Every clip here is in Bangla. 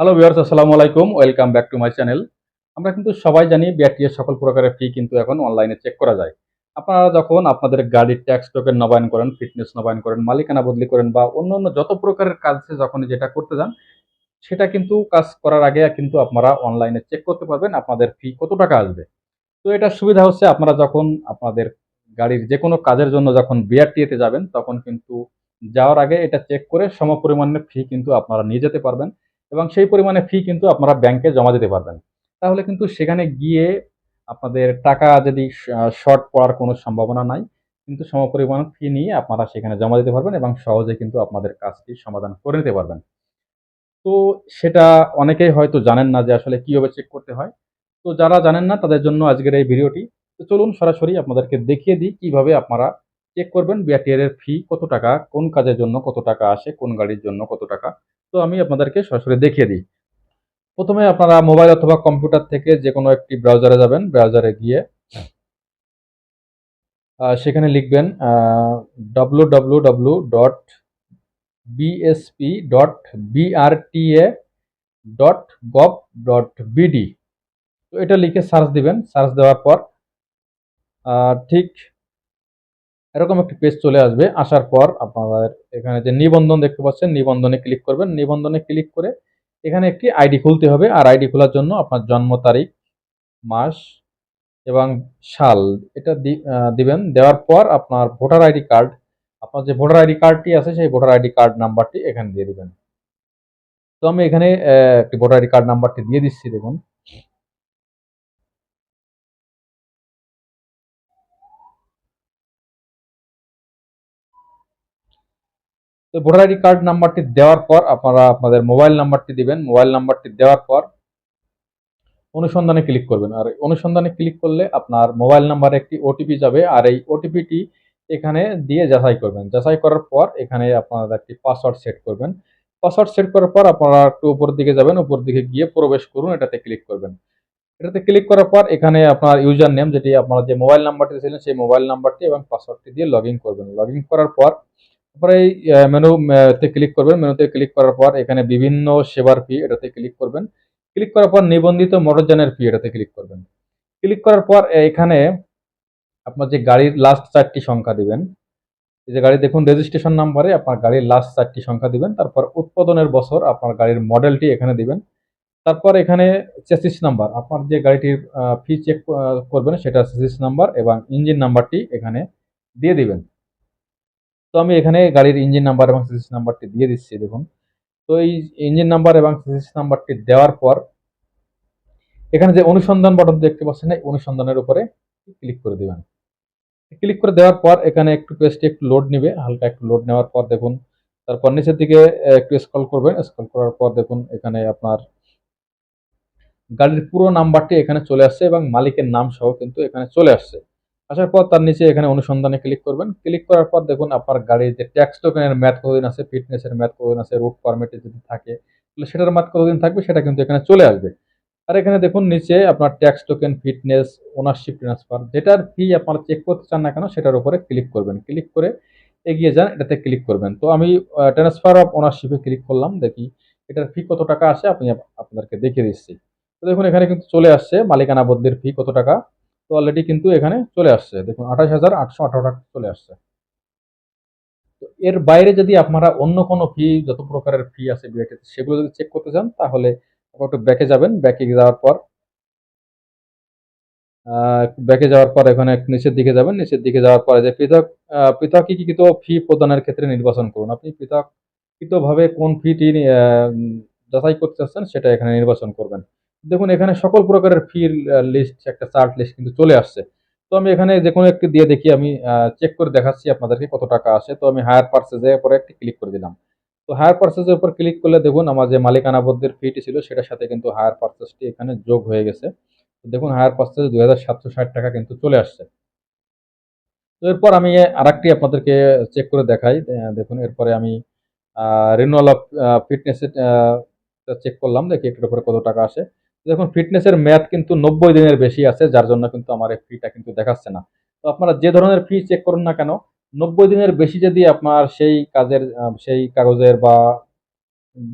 হ্যালো ভিউয়ার্স আসসালামু আলাইকুম। Welcome back to my channel আমরা কিন্তু সবাই জানি বিআরটিএর সকল প্রকারের ফি কিন্তু এখন অনলাইনে চেক করা যায়। আপনারা যখন আপনাদের গাড়ির ট্যাক্স টোকেন নবায়ন করেন ফিটনেস নবায়ন করেন, মালিকানা বদলি করেন বা অন্য অন্য যত প্রকারের কাজ যখন যেটা করতে যান, সেটা কিন্তু কাজ করার আগে কিন্তু আপনারা অনলাইনে চেক করতে পারবেন আপনাদের ফি কত টাকা আসবে। তো এটা সুবিধা হচ্ছে আপনারা যখন আপনাদের গাড়ির যে কোনো কাজের জন্য যখন বিআরটিএতে যাবেন, তখন কিন্তু যাওয়ার আগে এটা চেক করে সমপরিমাণের ফি কিন্তু আপনারা নিয়ে যেতে পারবেন। এবং সেই পরিমাণে ফি কিন্তু আপনারা ব্যাংকে জমা দিতে পারবেন। তাহলে কিন্তু সেখানে গিয়ে আপনাদের টাকা যদি শর্ট পড়ার কোনো সম্ভাবনা নাই, কিন্তু সমপরিমাণ ফি নিয়ে আপনারা সেখানে জমা দিতে পারবেন এবং সহজে কিন্তু আপনাদের কাজটি সমাধান করে নিতে পারবেন। তো সেটা অনেকেই হয়তো জানেন না যে আসলে কীভাবে চেক করতে হয়। তো যারা জানেন না, তাদের জন্য আজকের এই ভিডিওটি। তো চলুন সরাসরি আপনাদেরকে দেখিয়ে দিই কীভাবে আপনারা চেক করবেন বিআরটিআর এর ফি কত টাকা, কোন কাজের জন্য কত টাকা আসে, কোন গাড়ির জন্য কত টাকা। তো আমি আপনাদেরকে সরাসরি দেখিয়ে দিই। প্রথমে আপনারা মোবাইল অথবা কম্পিউটার থেকে যে কোনো একটি ব্রাউজারে যাবেন, ব্রাউজারে গিয়ে সেখানে লিখবেন W W W dot BSP dot BRTA dot gov dot BD তো এটা লিখে সার্চ দিবেন সার্চ দেওয়ার পর ঠিক এরকম একটি পেজ চলে আসবে। আসার পর আপনাদের এখানে যে নিবন্ধন দেখতে পাচ্ছেন, নিবন্ধনে ক্লিক করবেন। নিবন্ধনে ক্লিক করে এখানে একটি আইডি খুলতে হবে আর আইডি খোলার জন্য আপনার জন্ম তারিখ, মাস এবং সাল এটা দিবেন। দেওয়ার পর আপনার ভোটার আইডি কার্ড আপনার যে ভোটার আইডি কার্ডটি আছে সেই ভোটার আইডি কার্ড নাম্বারটি এখানে দিয়ে দিবেন। তো আমি এখানে একটি ভোটার আইডি কার্ড নাম্বারটি দিয়ে দিচ্ছি, দেখুন। তো ভোটার আইডি কার্ড নাম্বারটি দেওয়ার পর আপনারা আপনাদের মোবাইল নাম্বারটি দিবেন। মোবাইল নাম্বারটি দেওয়ার পর অনুসন্ধানে ক্লিক করবেন। আর অনুসন্ধানে ক্লিক করলে আপনার মোবাইল নাম্বারে একটি ওটিপি যাবে। আর এই ওটিপিটি এখানে দিয়ে যাচাই করবেন। যাচাই করার পর এখানে আপনারা একটি পাসওয়ার্ড সেট করবেন। পাসওয়ার্ড সেট করার পর আপনারা একটু উপর দিকে যাবেন। উপর দিকে গিয়ে প্রবেশ করুন, এটাতে ক্লিক করবেন। এটাতে ক্লিক করার পর এখানে আপনার ইউজার নেম যেটি আপনারা যে মোবাইল নাম্বারটি ছিলেন সেই মোবাইল নাম্বারটি এবং পাসওয়ার্ডটি দিয়ে লগ করবেন। লগ করার পর তারপরে এই মেনু তে ক্লিক করবেন। মেনুতে ক্লিক করার পর এখানে বিভিন্ন সেবার ফি এটাতে ক্লিক করবেন। ক্লিক করার পর নিবন্ধিত মোটরযানের ফি এটাতে ক্লিক করবেন। ক্লিক করার পর এখানে আপনার যে গাড়ির লাস্ট চারটি সংখ্যা দিবেন, এই যে গাড়ি দেখুন রেজিস্ট্রেশন নাম্বারে আপনার গাড়ির লাস্ট চারটি সংখ্যা দিবেন। তারপর উৎপাদনের বছর আপনার গাড়ির মডেলটি এখানে দিবেন। তারপর এখানে চেসিস নাম্বার আপনার যে গাড়িটির ফি চেক করবেন সেটা চেসিস নাম্বার এবং ইঞ্জিন নাম্বারটি এখানে দিয়ে দিবেন। আমি এখানে গাড়ির ইঞ্জিন নাম্বার এবং সিসিস নাম্বারটি দিয়ে দিচ্ছি, দেখুন। তো এই ইঞ্জিন নাম্বার এবং সিসিস নাম্বারটি দেওয়ার পর, এখানে যে অনুসন্ধান বটন দেখতে পাচ্ছেন, এই অনুসন্ধানের উপরে ক্লিক করে দেবেন। ক্লিক করে দেওয়ার পর, এখানে একটু পেজটি একটু লোড নেবে, হালকা একটু লোড নেওয়ার পর দেখুন, তারপর নিচের দিকে একটু স্ক্রল করবেন স্ক্রল করার পর দেখুন, এখানে আপনার গাড়ির পুরো নাম্বারটি এখানে চলে আসছে এবং মালিকের নাম সহ কিন্তু এখানে চলে আসছে। আসার পর তার নিচে এখানে অনুসন্ধানে ক্লিক করবেন। ক্লিক করার পর দেখুন আপনার গাড়ির যে ট্যাক্স টোকেনের ম্যাথ কতদিন আছে ফিটনেসের ম্যাথ কতদিন আছে রুট পারমিটে যদি থাকে, তাহলে সেটার ম্যাথ কতদিন থাকবে, সেটা কিন্তু এখানে চলে আসবে। আর এখানে দেখুন নিচে আপনার tax token fitness ownership transfer যেটার ফি আপনারা চেক করতে চান না কেন, সেটার উপরে ক্লিক করবেন। ক্লিক করে এগিয়ে যান, এটাতে ক্লিক করবেন। তো আমি ট্রান্সফার অফ ওনারশিপে ক্লিক করলাম, দেখি এটার ফি কত টাকা আসে আপনি আপনাদেরকে দেখিয়ে দিচ্ছি। তো দেখুন এখানে কিন্তু চলে আসছে মালিকানা বদলির ফি কত টাকা? তো অলরেডি কিন্তু এখানে চলে আসছে। দেখুন আঠাশ হাজার আটশো আঠারো টাকা চলে আসছে। তো এর বাইরে যদি আপনারা অন্য কোনো ফি যত প্রকারের ফি আছে বিআইটিতে সেগুলো যদি চেক করতে চান তাহলে একটু ব্যাকে যাবেন। ব্যাকে যাওয়ার পর ব্যাকে যাওয়ার পর এখানে নিচের দিকে যাবেন। নিচের দিকে যাওয়ার পরে যে পৃথক আহ, পৃথকীকৃত ফি প্রদানের ক্ষেত্রে নির্বাচন করুন। আপনি পৃথককৃতভাবে কোন ফিটি যাচাই করতে চাচ্ছেন সেটা এখানে নির্বাচন করবেন। দেখুন, এখানে সকল প্রকারের ফির লিস্ট একটা চার্ট লিস্ট কিন্তু চলে আসছে। তো আমি এখানে যে কোনো একটি দিয়ে দেখি, আমি চেক করে দেখাচ্ছি আপনাদেরকে কত টাকা আসে তো আমি হায়ার পার্সেজের উপরে একটি ক্লিক করে দিলাম। তো হায়ার পার্সেজের উপর ক্লিক করলে দেখুন, আমার যে মালিকানা বদ্ধের ফিটি ছিল, সেটার সাথে কিন্তু হায়ার পার্সেসটি এখানে যোগ হয়ে গেছে। দেখুন হায়ার পার্সেজ দুই হাজার সাতশো ষাট টাকা কিন্তু চলে আসছে। তো এরপর আমি আরেকটি আপনাদেরকে চেক করে দেখাই। দেখুন, এরপরে আমি রিনুয়াল অফ ফিটনেসের চেক করলাম। দেখি, এটার উপরে কত টাকা আসে। দেখুন ফিটনেসের ম্যাথ কিন্তু নব্বই দিনের বেশি আছে, যার জন্য কিন্তু আমার এই ফিটা কিন্তু দেখাচ্ছে না। তো আপনারা যে ধরনের ফি চেক করুন না কেন, নব্বই দিনের বেশি যদি আপনার সেই কাজের সেই কাগজের বা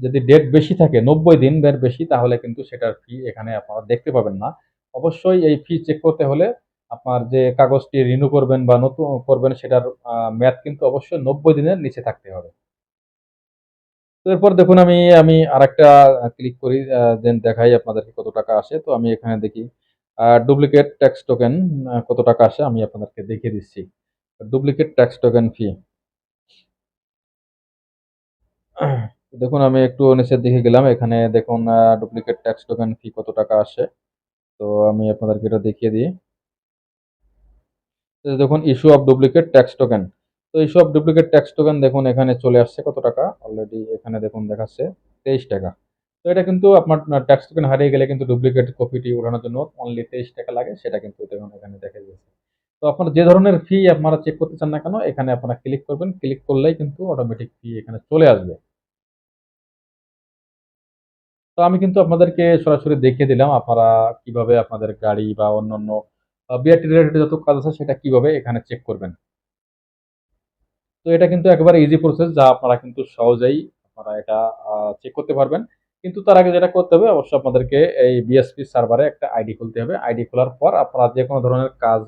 যদি ডেট বেশি থাকে, নব্বই দিন এর বেশি, তাহলে কিন্তু সেটার ফি এখানে আপনারা দেখতে পাবেন না। অবশ্যই এই ফি চেক করতে হলে আপনার যে কাগজটি রিনিউ করবেন বা নতুন করবেন, সেটার ম্যাথ কিন্তু অবশ্যই নব্বই দিনের নিচে থাকতে হবে। তো এরপর দেখুন আমি আমি আরেকটা ক্লিক করি দেন দেখাই আপনাদেরকে কত টাকা আসে। তো আমি এখানে দেখি ডুপ্লিকেট ট্যাক্স টোকেন কত টাকা আসে আমি আপনাদেরকে দেখিয়ে দিচ্ছি। ডুপ্লিকেট ট্যাক্স টোকেন ফি দেখুন আমি একটু নিচের দিকে গেলাম, এখানে দেখুন ডুপ্লিকেট ট্যাক্স টোকেন ফি কত টাকা আসে। তো আমি আপনাদেরকে এটা দেখিয়ে দিই। দেখুন issue of duplicate tax token তো এইসব ডুপ্লিকেট ট্যাক্স টোকেন দেখুন, এখানে চলে আসছে কত টাকা? অলরেডি এখানে দেখুন দেখাচ্ছে তেইশ টাকা। তো এটা কিন্তু আপনার ট্যাক্স টোকেন হারিয়ে গেলে কিন্তু ডুপ্লিকেট কপিটি ওঠানোর জন্য অনলি তেইশ টাকা লাগে, সেটা কিন্তু দেখুন এখানে দেখা যাচ্ছে তো আপনার যে ধরনের ফি আপনারা চেক করতে চান না কেন, এখানে আপনারা ক্লিক করবেন। ক্লিক করলেই কিন্তু অটোমেটিক ফি এখানে চলে আসবে। তো আমি কিন্তু আপনাদেরকে সরাসরি দেখিয়ে দিলাম আপনারা কীভাবে আপনাদের গাড়ি বা অন্যান্য বিআরটি রিলেটেড যত কাজ আছে সেটা কীভাবে এখানে চেক করবেন। তো এটা কিন্তু একেবারে ইজি প্রসেস যা আপনারা কিন্তু সহজেই আপনারা এটা চেক করতে পারবেন। কিন্তু তার আগে যেটা করতে হবে, অবশ্যই আপনাদেরকে এই বিএসপি সার্ভারে একটা আইডি খুলতে হবে। আইডি খোলার পর আপনারা যে কোনো ধরনের কাজ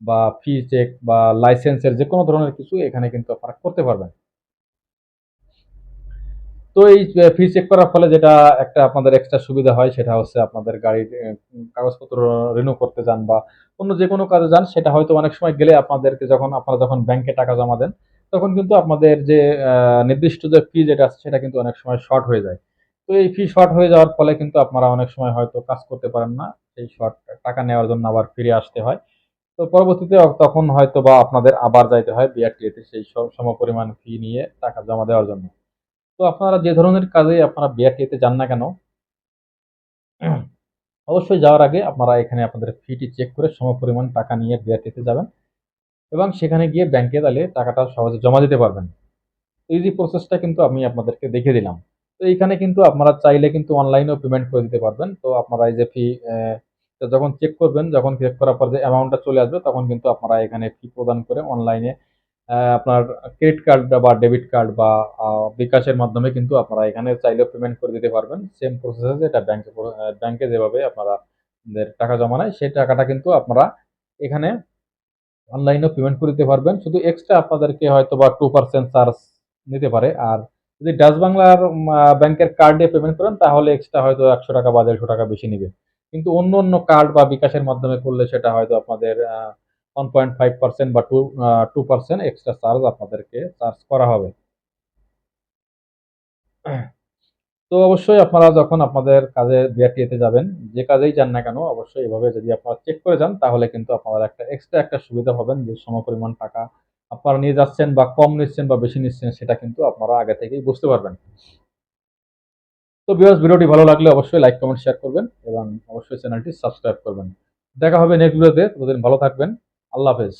বা ফি চেক বা লাইসেন্সের যে কোনো ধরনের কিছু এখানে কিন্তু আপনারা করতে পারবেন। তো এই ফি চেক করার ফলে যেটা একটা আপনাদের এক্সট্রা সুবিধা হয়, সেটা হচ্ছে আপনাদের গাড়ির কাগজপত্র রিনিউ করতে যান বা অন্য যে কোনো কাজে যান, সেটা হয়তো অনেক সময় গেলে আপনাদেরকে যখন, আপনারা যখন ব্যাংকে টাকা জমা দেন তখন কিন্তু আপনাদের যে নির্দিষ্ট যে ফি যেটা আছে সেটা কিন্তু অনেক সময় শর্ট হয়ে যায়। তো এই ফি শর্ট হয়ে যাওয়ার ফলে কিন্তু আপনারা অনেক সময় হয়তো কাজ করতে পারেন না। সেই শর্ট টাকা নেওয়ার জন্য আবার ফিরে আসতে হয়। তো পরবর্তীতে তখন হয়তো বা আপনাদের আবার যাইতে হয় বিআরটিএতে সেই সব সমপরিমাণ ফি নিয়ে টাকা জমা দেওয়ার জন্য। তো আপনারা যে ধরনের কাজে আপনারা বিআরটিএতে যান না কেন, অবশ্যই যাওয়ার আগে আপনারা এখানে আপনাদের ফিটি চেক করে সমপরিমাণ টাকা নিয়ে বিআরটিতে যাবেন। এবং সেখানে গিয়ে ব্যাংকে তাহলে টাকাটা সহজে জমা দিতে পারবেন। ইজি প্রসেসটা কিন্তু আমি আপনাদেরকে দেখে দিলাম। তো এইখানে কিন্তু আপনারা চাইলে কিন্তু অনলাইনেও পেমেন্ট করে দিতে পারবেন। তো আপনারা এই যে ফি যখন চেক করবেন, যখন চেক করার পর যে অ্যামাউন্টটা চলে আসবে, তখন কিন্তু আপনারা এখানে ফি প্রদান করে অনলাইনে আপনার ক্রেডিট কার্ড বা ডেবিট কার্ড বা বিকাশের মাধ্যমে কিন্তু আপনারা এখানে চাইলেও পেমেন্ট করে দিতে পারবেন। সেম প্রসেসে যেটা ব্যাংকে ব্যাংকে যেভাবে আপনারা টাকা জমা নেয়, সেই টাকাটা কিন্তু আপনারা এখানে অনলাইনেও পেমেন্ট করে দিতে পারবেন। শুধু এক্সট্রা আপনাদেরকে হয়তো বা টু পার্সেন্ট চার্জ নিতে পারে। আর যদি ডাচ বাংলার ব্যাংকের কার্ড পেমেন্ট করেন, তাহলে এক্সট্রা হয়তো একশো টাকা বা দেড়শো টাকা বেশি নেবে। কিন্তু অন্য অন্য কার্ড বা বিকাশের মাধ্যমে করলে সেটা হয়তো আপনাদের ওয়ান পয়েন্ট ফাইভ পার্সেন্ট বা two two percent extra charge আপনাদেরকে চার্জ করা হবে। তো অবশ্যই আপনারা যখন আপনাদের কাজে বিআরটিএতে যাবেন, যে কাজেই যান না কেন, অবশ্যই এভাবে যদি আপনারা চেক করে যান, তাহলে কিন্তু আপনারা একটা এক্সট্রা একটা সুবিধা পাবেন যে সমপরিমাণ টাকা আপনারা নিয়ে যাচ্ছেন বা কম নিচ্ছেন বা বেশি নিচ্ছেন, সেটা কিন্তু আপনারা আগে থেকেই বুঝতে পারবেন। তো বিকজ ভিডিওটি ভালো লাগলে অবশ্যই লাইক কমেন্ট শেয়ার করবেন এবং অবশ্যই চ্যানেলটি সাবস্ক্রাইব করবেন। দেখা হবে নেক্সট ভিডিওতে ততদিন ভালো থাকবেন। আল্লাহ হাফেজ।